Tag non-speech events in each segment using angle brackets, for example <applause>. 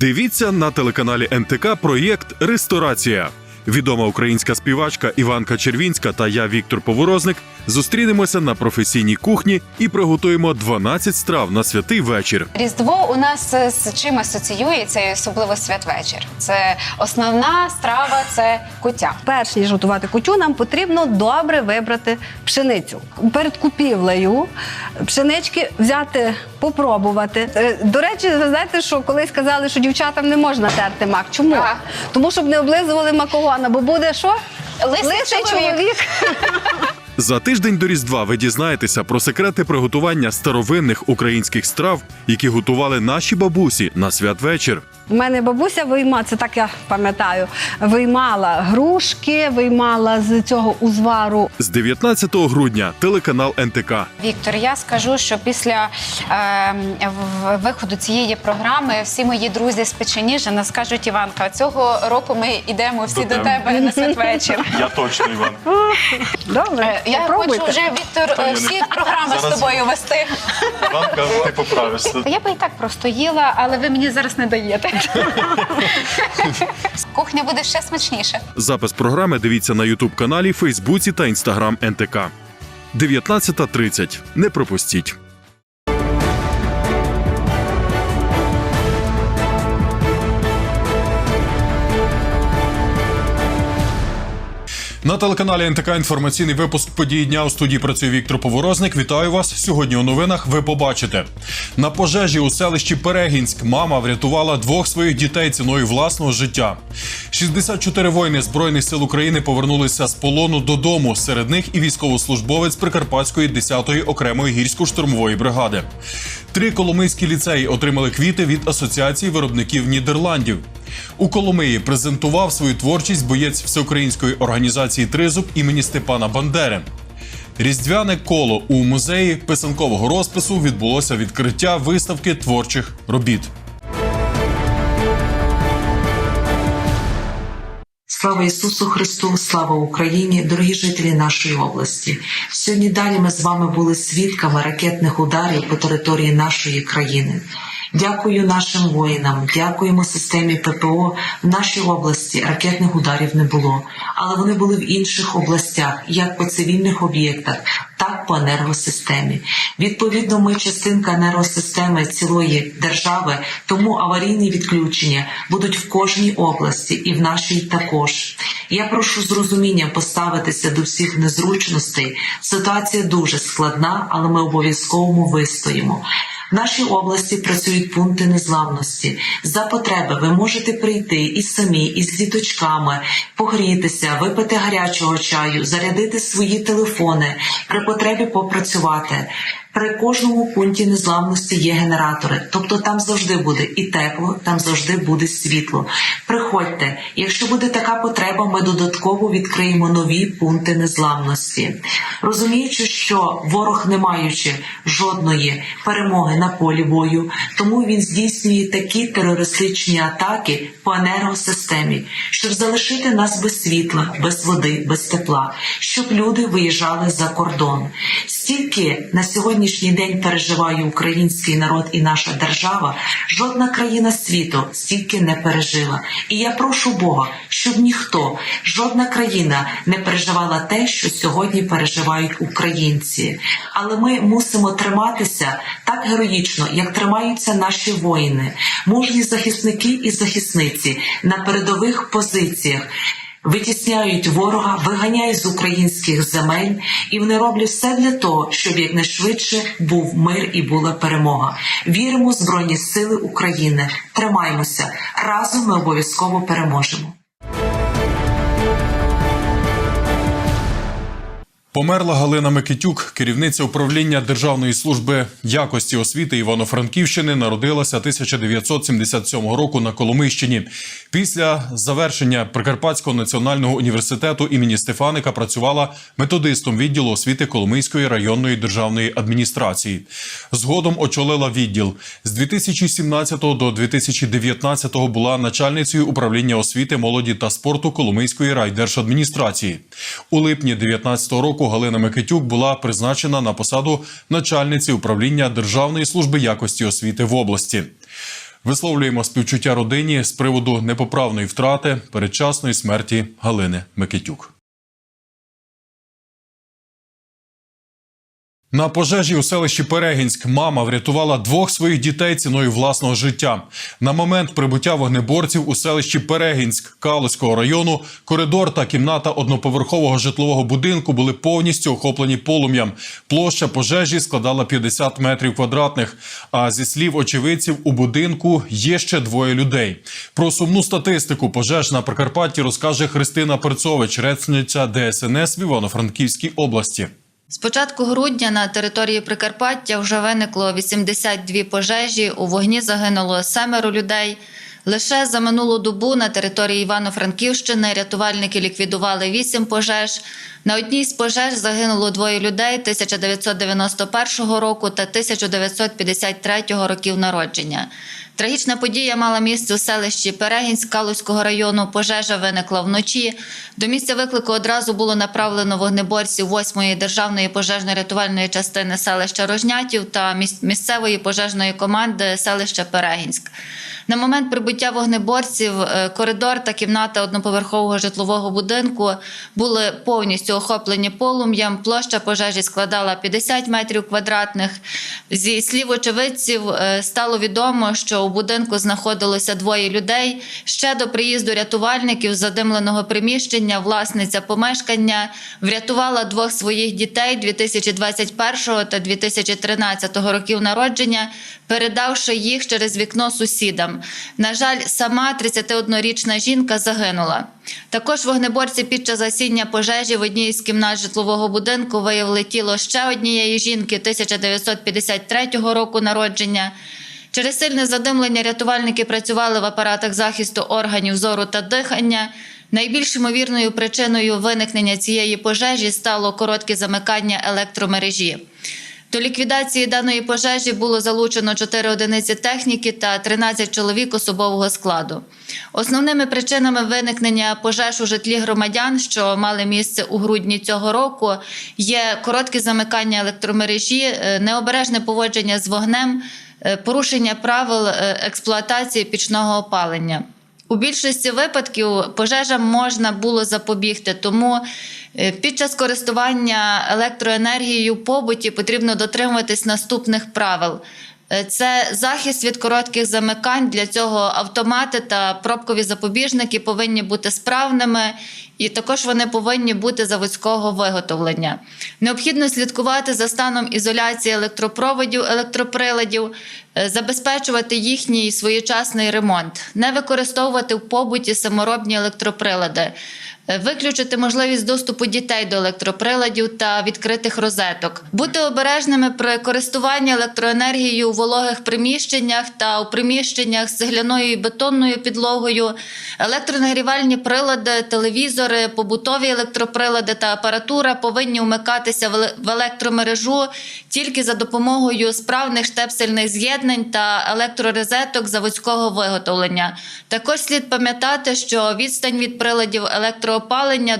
Дивіться на телеканалі НТК проєкт Ресторація. Відома українська співачка Іванка Червінська та я, Віктор Поворозник, зустрінемося на професійній кухні і приготуємо 12 страв на святий вечір. Різдво у нас е, з чим асоціюється, і особливо святвечір. Це основна страва, це куття. Перш ніж готувати кутю, нам потрібно добре вибрати пшеницю. Перед купівлею пшенички взяти, попробувати. Е, До речі, ви знаєте, що колись казали, що дівчатам не можна терти мак. Чому? Тому щоб не облизували макогона, бо буде що? Лисий чоловік. <laughs> За тиждень до Різдва ви дізнаєтеся про секрети приготування старовинних українських страв, які готували наші бабусі на святвечір. У мене бабуся вийма, це так я пам'ятаю, виймала грушки, виймала з цього узвару З 19 грудня телеканал НТК. Віктор, я скажу, що після е, в- виходу цієї програми всі мої друзі з Печеніжина скажуть Іванка, цього року ми йдемо всі До до, тебе. тебе на святвечір. Я точно Іван. Добре, Е, Я попробуйте. хочу вже Віктор е, всі програми з Зараз- тобою вести. Іванка, ти поправишся. Я би і так просто їла, але ви мені зараз не даєте. <laughs> Кухня буде ще смачніше. Запис програми дивіться на Ютуб каналі, Фейсбуці та Інстаграм НТК. 19.30. Не пропустіть. На телеканалі НТК інформаційний випуск події дня у студії працює Віктор Поворозник. Вітаю вас. Сьогодні у новинах ви побачите на пожежі у селищі Перегінськ. Мама врятувала двох своїх дітей ціною власного життя. 64 воїни збройних сил України повернулися з полону додому. Серед них і військовослужбовець Прикарпатської 10-ї окремої гірсько-штурмової бригади. Три коломийські ліцеї отримали квіти від асоціації виробників Нідерландів. У Коломиї презентував свою творчість боєць всеукраїнської організації Тризуб імені Степана Бандери. Різдвяне коло у музеї писанкового розпису відбулося відкриття виставки творчих робіт. Слава Ісусу Христу, слава Україні, дорогі жителі нашої області. Сьогодні далі ми з вами були свідками ракетних ударів по території нашої країни. Дякую нашим воїнам, дякуємо системі ППО. В нашій області ракетних ударів не було, але вони були в інших областях, як по цивільних об'єктах, так по енергосистемі. Відповідно, ми частинка енергосистеми цілої держави, тому аварійні відключення будуть в кожній області і в нашій також. Я прошу з розумінням поставитися до всіх незручностей. Ситуація дуже складна, але ми обов'язково вистоїмо. В нашій області працюють пункти незламності. За потреби ви можете прийти і самі, і з діточками, погрітися, випити гарячого чаю, зарядити свої телефони, при потребі попрацювати. При кожному пункті незламності є генератори, тобто там завжди буде і тепло, там завжди буде світло. Приходьте, якщо буде така потреба, ми додатково відкриємо нові пункти незламності. Розуміючи, що ворог, не маючи жодної перемоги на полі бою, тому він здійснює такі терористичні атаки по енергосистемі, щоб залишити нас без світла, без води, без тепла, щоб люди виїжджали за кордон. Стільки на сьогоднішній день переживає український народ і наша держава, жодна країна світу стільки не пережила. І я прошу Бога, щоб ніхто, жодна країна не переживала те, що сьогодні переживають українці. Але ми мусимо триматися так героїчно, як тримаються наші воїни, мужні захисники і захисниці на передових позиціях витісняють ворога, виганяють з українських земель, і вони роблять все для того, щоб якнайшвидше був мир і була перемога. Віримо в Збройні Сили України. Тримаємося разом. Ми обов'язково переможемо. Померла Галина Микитюк, керівниця управління Державної служби якості освіти Івано-Франківщини, народилася 1977 року на Коломийщині. Після завершення Прикарпатського національного університету імені Стефаника працювала методистом відділу освіти Коломийської районної державної адміністрації. Згодом очолила відділ з 2017 до 2019 була начальницею управління освіти, молоді та спорту Коломийської райдержадміністрації. У липні 2019 року Галина Микитюк була призначена на посаду начальниці управління Державної служби якості освіти в області. Висловлюємо співчуття родині з приводу непоправної втрати передчасної смерті Галини Микитюк. На пожежі у селищі Перегінськ мама врятувала двох своїх дітей ціною власного життя. На момент прибуття вогнеборців у селищі Перегінськ Калузького району коридор та кімната одноповерхового житлового будинку були повністю охоплені полум'ям. Площа пожежі складала 50 метрів квадратних. А зі слів очевидців, у будинку є ще двоє людей. Про сумну статистику пожеж на Прикарпатті розкаже Христина Перцович, речниця ДСНС в Івано-Франківській області. З початку грудня на території Прикарпаття вже виникло 82 пожежі. У вогні загинуло семеро людей. Лише за минулу добу на території Івано-Франківщини рятувальники ліквідували 8 пожеж. На одній з пожеж загинуло двоє людей 1991 року та 1953 років народження. Трагічна подія мала місце у селищі Перегінськ Калузького району. Пожежа виникла вночі. До місця виклику одразу було направлено вогнеборців 8-ї державної пожежно-рятувальної частини селища Рожнятів та місцевої пожежної команди селища Перегінськ. На момент прибуття вогнеборців е, коридор та кімната одноповерхового житлового будинку були повністю охоплені полум'ям. Площа пожежі складала 50 метрів квадратних. Зі слів очевидців е, стало відомо, що у будинку знаходилося двоє людей. Ще до приїзду рятувальників задимленого приміщення власниця помешкання врятувала двох своїх дітей 2021 та 2013 років народження, передавши їх через вікно сусідам. На жаль, сама 31-річна жінка загинула. Також вогнеборці під час гасіння пожежі в одній із кімнат житлового будинку виявили тіло ще однієї жінки 1953 року народження. Через сильне задимлення рятувальники працювали в апаратах захисту органів зору та дихання. Найбільш ймовірною причиною виникнення цієї пожежі стало коротке замикання електромережі. До ліквідації даної пожежі було залучено 4 одиниці техніки та 13 чоловік особового складу. Основними причинами виникнення пожеж у житлі громадян, що мали місце у грудні цього року, є коротке замикання електромережі, е, необережне поводження з вогнем, е, порушення правил е, експлуатації пічного опалення. У більшості випадків пожежам можна було запобігти, тому під час користування електроенергією в побуті потрібно дотримуватись наступних правил. Е, Це захист від коротких замикань. Для цього автомати та пробкові запобіжники повинні бути справними, і також вони повинні бути заводського виготовлення. Необхідно слідкувати за станом ізоляції електропроводів, електроприладів, е, забезпечувати їхній своєчасний ремонт, не використовувати в побуті саморобні електроприлади. Е, Виключити можливість доступу дітей до електроприладів та відкритих розеток, бути обережними при користуванні електроенергією у вологих приміщеннях та у приміщеннях з цегляною і бетонною підлогою, електронагрівальні прилади, телевізори, побутові електроприлади та апаратура повинні вмикатися в електромережу тільки за допомогою справних штепсельних з'єднань та електророзеток заводського виготовлення. Також слід пам'ятати, що відстань від приладів електроопалення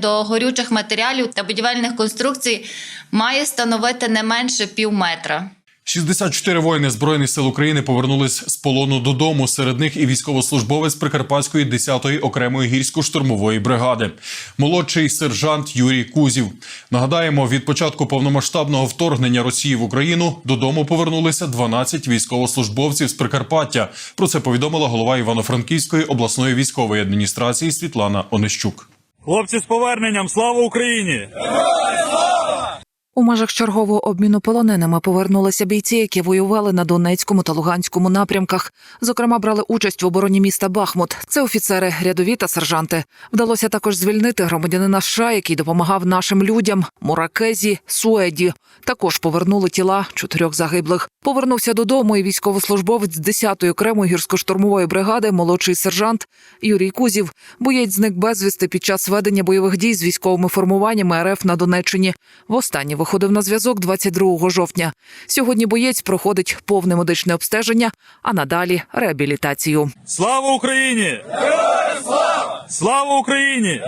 до горючих матеріалів та будівельних конструкцій має становити не менше пів метра. 64 воїни збройних сил України повернулись з полону додому. Серед них і військовослужбовець Прикарпатської 10-ї окремої гірсько-штурмової бригади, молодший сержант Юрій Кузів. Нагадаємо, від початку повномасштабного вторгнення Росії в Україну додому повернулися 12 військовослужбовців з Прикарпаття. Про це повідомила голова Івано-Франківської обласної військової адміністрації Світлана Онищук. Хлопці з поверненням, слава Україні! У межах чергового обміну полоненими повернулися бійці, які воювали на Донецькому та Луганському напрямках. Зокрема, брали участь в обороні міста Бахмут. Це офіцери, рядові та сержанти. Вдалося також звільнити громадянина США, який допомагав нашим людям. Муракезі Суеді. Також повернули тіла чотирьох загиблих. Повернувся додому і військовослужбовець 10-ї окремої гірсько-штурмової бригади, молодший сержант Юрій Кузів. Боєць зник безвісти під час ведення бойових дій з військовими формуваннями РФ на Донеччині. Востаннє виходив на зв'язок 22 жовтня. Сьогодні боєць проходить повне медичне обстеження, а надалі реабілітацію. Слава Україні! Слава! Слава Україні!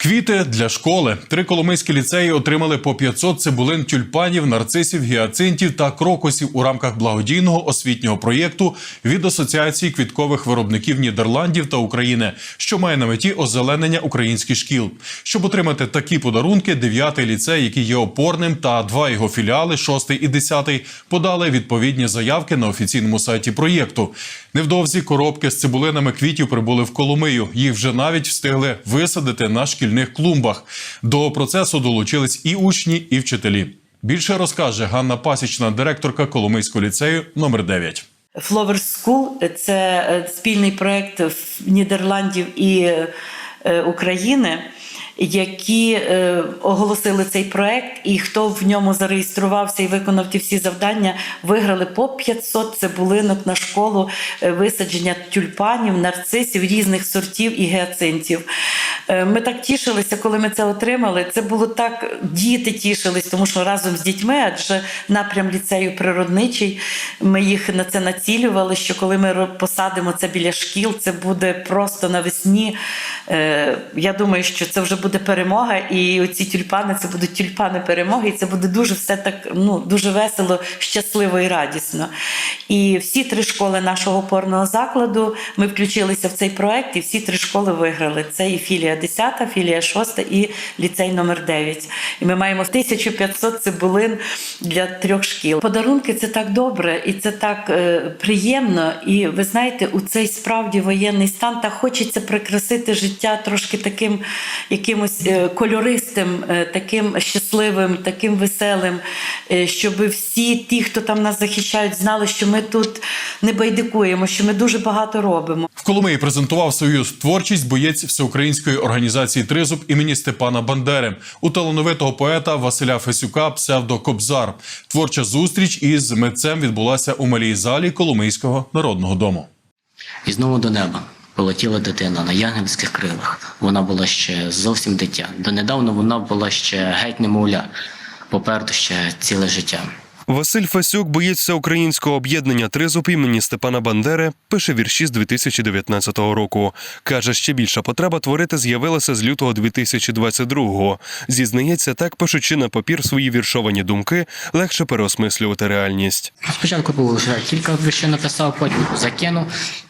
Квіти для школи. Три коломийські ліцеї отримали по 500 цибулин тюльпанів, нарцисів, гіацинтів та крокусів у рамках благодійного освітнього проєкту від Асоціації квіткових виробників Нідерландів та України, що має на меті озеленення українських шкіл. Щоб отримати такі подарунки, 9-й ліцей, який є опорним, та два його філіали, 6 і 10, подали відповідні заявки на офіційному сайті проєкту. Невдовзі коробки з цибулинами квітів прибули в Коломию. Їх вже навіть встигли висадити на шкільних клумбах. До процесу долучились і учні, і вчителі. Більше розкаже Ганна Пасічна, директорка Коломийського ліцею номер 9. Flowers School – це е, спільний проєкт Нідерландів і е, України, які е, оголосили цей проєкт, і хто в ньому зареєструвався і виконав ті всі завдання, виграли по 500 цибулинок на школу е, висадження тюльпанів, нарцисів різних сортів і гіацинтів. Е, Ми так тішилися, коли ми це отримали. Це було так, діти тішились, тому що разом з дітьми, адже напрям ліцею природничий, ми їх на це націлювали. Що коли ми посадимо це біля шкіл, це буде просто навесні. Е, Я думаю, що це вже буде перемога, і оці тюльпани це будуть тюльпани перемоги, і це буде дуже все так ну дуже весело, щасливо і радісно. І всі три школи нашого опорного закладу ми включилися в цей проект, і всі три школи виграли. Це і філія 10, філія 6 і ліцей номер 9. І ми маємо 1500 цибулин для трьох шкіл. Подарунки це так добре і це так е, приємно. І ви знаєте, у цей справді воєнний стан так хочеться прикрасити життя трошки таким якимось е, кольористим, е, таким щасливим, таким веселим, е, щоб всі ті, хто там нас захищають, знали, що ми тут не байдикуємо, що ми дуже багато робимо. В Коломиї презентував свою творчість боєць всеукраїнської організації Тризуб імені Степана Бандери у талановитого поета Василя Фесюка псевдо Кобзар. Творча зустріч із митцем відбулася у малій залі Коломийського народного дому. І знову до неба полетіла дитина на янгельських крилах. Вона була ще зовсім дитя. Донедавна вона була ще геть немовля, попереду ще ціле життя. Василь Фасюк, боєць всеукраїнського об'єднання Тризуб імені Степана Бандери, пише вірші з 2019 року. Каже, ще більша потреба творити з'явилася з лютого 2022-го. Зізнається, так пишучи на папір свої віршовані думки, легше переосмислювати реальність. Спочатку був лише кілька віршів написав, потім закинув,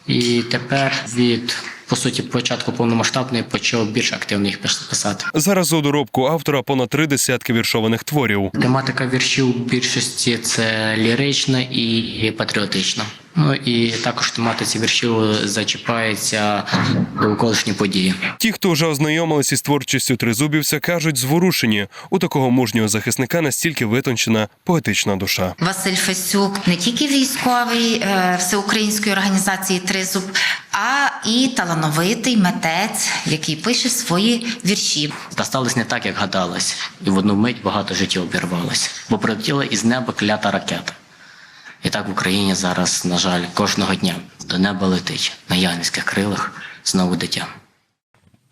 і тепер від по суті початку повномасштабної почав більш активно їх писати. Зараз у доробку автора понад три десятки віршованих творів. Тематика віршів в більшості це лірична і патріотична. Ну і також тематиці віршів зачіпається довколишні події. Ті, хто вже ознайомилися із творчістю тризубівця, кажуть, зворушені. У такого мужнього захисника настільки витончена поетична душа. Василь Фесюк не тільки військовий е, всеукраїнської організації Тризуб, а і талановитий митець, який пише свої вірші. Та сталося не так, як гадалось, і в одну мить багато життів обірвалось, бо прилетіла із неба клята ракета. І так в Україні зараз, на жаль, кожного дня до неба летить на янських крилах знову дитя.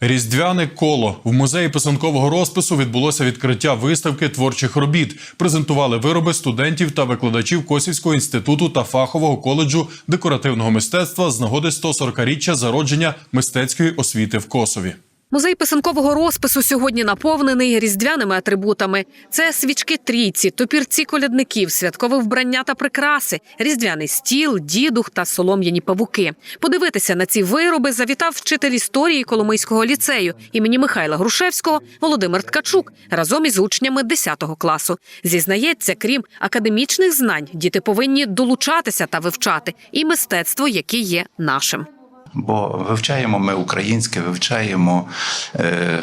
Різдвяне коло в музеї писанкового розпису відбулося відкриття виставки творчих робіт. Презентували вироби студентів та викладачів Косівського інституту та фахового коледжу декоративного мистецтва з нагоди 140-річчя зародження мистецької освіти в Косові. Музей писанкового розпису сьогодні наповнений різдвяними атрибутами. Це свічки трійці, топірці колядників, святкове вбрання та прикраси, різдвяний стіл, дідух та солом'яні павуки. Подивитися на ці вироби завітав вчитель історії Коломийського ліцею імені Михайла Грушевського Володимир Ткачук разом із учнями 10 класу. Зізнається, крім академічних знань, діти повинні долучатися та вивчати і мистецтво, яке є нашим. Бо вивчаємо ми українське, вивчаємо е,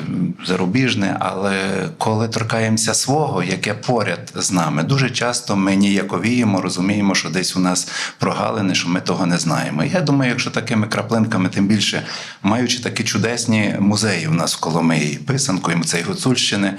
зарубіжне, але коли торкаємося свого, яке поряд з нами, дуже часто ми ніяковіємо, розуміємо, що десь у нас прогалини, що ми того не знаємо. Я думаю, якщо такими краплинками, тим більше маючи такі чудесні музеї в нас в Коломиї, писанку і музей Гуцульщини.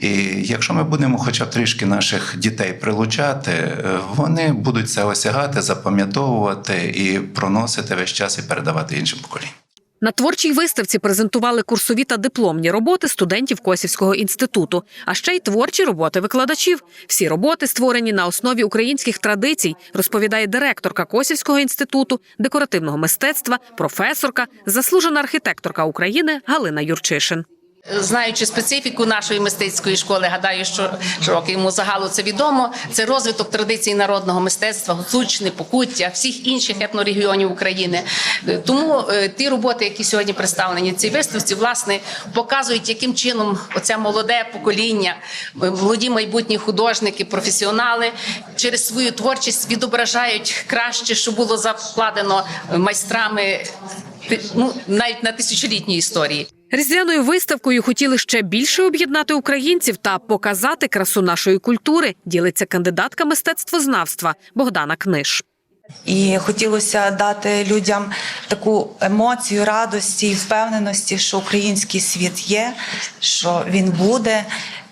І якщо ми будемо хоча б трішки наших дітей прилучати, е, вони будуть це осягати, запам'ятовувати і проносити весь час і передавати іншим поколінням. На творчій виставці презентували курсові та дипломні роботи студентів Косівського інституту, а ще й творчі роботи викладачів. Всі роботи створені на основі українських традицій, розповідає директорка Косівського інституту декоративного мистецтва, професорка, заслужена архітекторка України Галина Юрчишин. Знаючи специфіку нашої мистецької школи, гадаю, що широкому загалу це відомо. Це розвиток традицій народного мистецтва, гуцульщини, покуття, всіх інших етнорегіонів України. Тому е, ті роботи, які сьогодні представлені в цій виставці, власне показують, яким чином оце молоде покоління, е, молоді майбутні художники, професіонали через свою творчість відображають краще, що було закладено майстрами ну навіть на тисячолітній історії. Різдвяною виставкою хотіли ще більше об'єднати українців та показати красу нашої культури. Ділиться кандидатка мистецтвознавства Богдана Книж. І хотілося дати людям таку емоцію радості і впевненості, що український світ є, що він буде.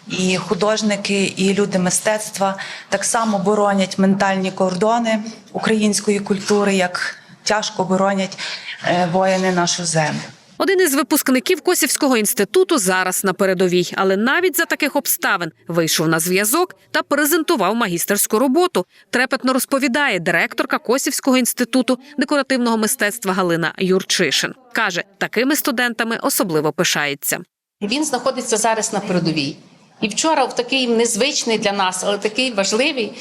І художники, і люди мистецтва так само боронять ментальні кордони української культури, як тяжко боронять е, воїни нашу землю. Один із випускників Косівського інституту зараз на передовій, але навіть за таких обставин вийшов на зв'язок та презентував магістерську роботу. Трепетно розповідає директорка Косівського інституту декоративного мистецтва Галина Юрчишин. каже, такими студентами особливо пишається. Він знаходиться зараз на передовій. І вчора в такий незвичний для нас, але такий важливий,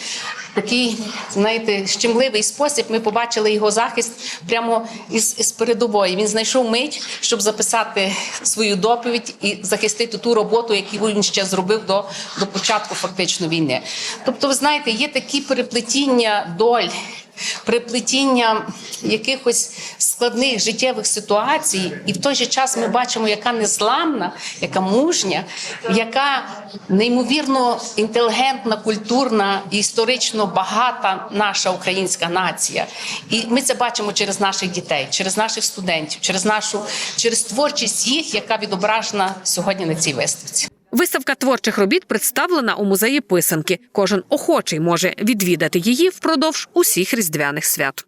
такий, знаєте, щемливий спосіб ми побачили його захист прямо із, із передової. Він знайшов мить, щоб записати свою доповідь і захистити ту роботу, яку він ще зробив до, до початку фактично війни. Тобто, ви знаєте, є такі переплетіння доль. Приплетіння якихось складних життєвих ситуацій, і в той же час ми бачимо, яка незламна, яка мужня, яка неймовірно інтелігентна, культурна і історично багата наша українська нація. І ми це бачимо через наших дітей, через наших студентів, через нашу через творчість їх, яка відображена сьогодні на цій виставці. Виставка творчих робіт представлена у музеї писанки. Кожен охочий може відвідати її впродовж усіх різдвяних свят.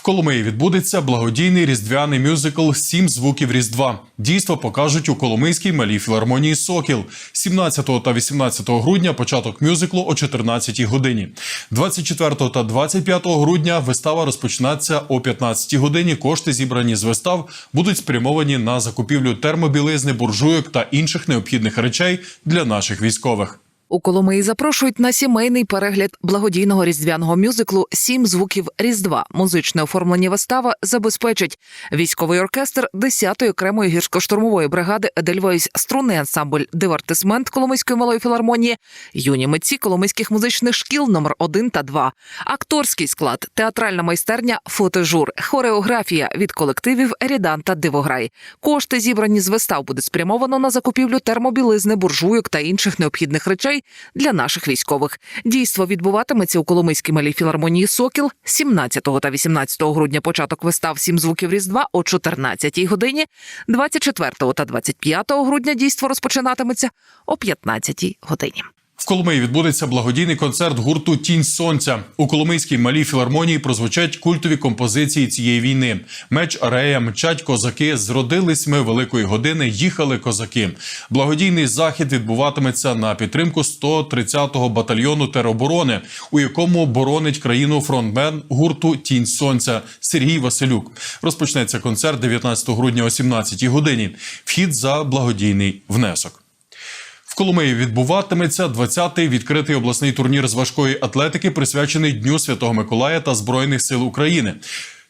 В Коломиї відбудеться благодійний різдвяний мюзикл Сім звуків Різдва. Дійство покажуть у Коломийській малій філармонії Сокіл 17 та 18 грудня. Початок мюзиклу о 14 годині. 24 та 25 грудня вистава розпочнеться о 15 годині. Кошти зібрані з вистав будуть спрямовані на закупівлю термобілизни, буржуйок та інших необхідних речей для наших військових. У Коломиї запрошують на сімейний перегляд благодійного різдвяного мюзиклу Сім звуків Різдва. Музичне оформлення вистави забезпечить військовий оркестр 10-ї окремої гірсько-штурмової бригади Едельвейс, струнний ансамбль Дивертисмент Коломийської малої філармонії, юні митці Коломийських музичних шкіл номер 1 та 2, акторський склад, театральна майстерня, фотожур, хореографія від колективів Рідан та Дивограй. Кошти зібрані з вистав буде спрямовано на закупівлю термобілизни, буржуйок та інших необхідних речей для наших військових. Дійство відбуватиметься у Коломийській малій філармонії Сокіл 17 та 18 грудня. Початок вистав сім звуків Різдва о 14 годині. 24 та 25 грудня дійство розпочинатиметься о 15 годині. В Коломиї відбудеться благодійний концерт гурту Тінь Сонця. У Коломийській малій філармонії прозвучать культові композиції цієї війни. Меч арея, мчать козаки. Зродились ми великої години. Їхали козаки. Благодійний захід відбуватиметься на підтримку 130-го батальйону тероборони, у якому боронить країну фронтмен гурту Тінь Сонця Сергій Василюк. Розпочнеться концерт 19 грудня о 17 годині. Вхід за благодійний внесок. В Коломиї відбуватиметься 20-й відкритий обласний турнір з важкої атлетики, присвячений Дню Святого Миколая та Збройних сил України.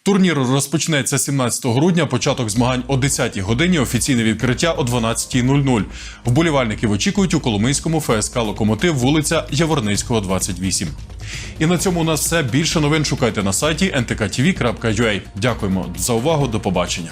Турнір розпочнеться 17 грудня. Початок змагань о 10-й годині. Офіційне відкриття о 12.00. Вболівальників очікують у Коломийському ФСК Локомотив, вулиця Яворницького, 28. І на цьому у нас все. Більше новин шукайте на сайті ntktv.ua. Дякуємо за увагу. До побачення.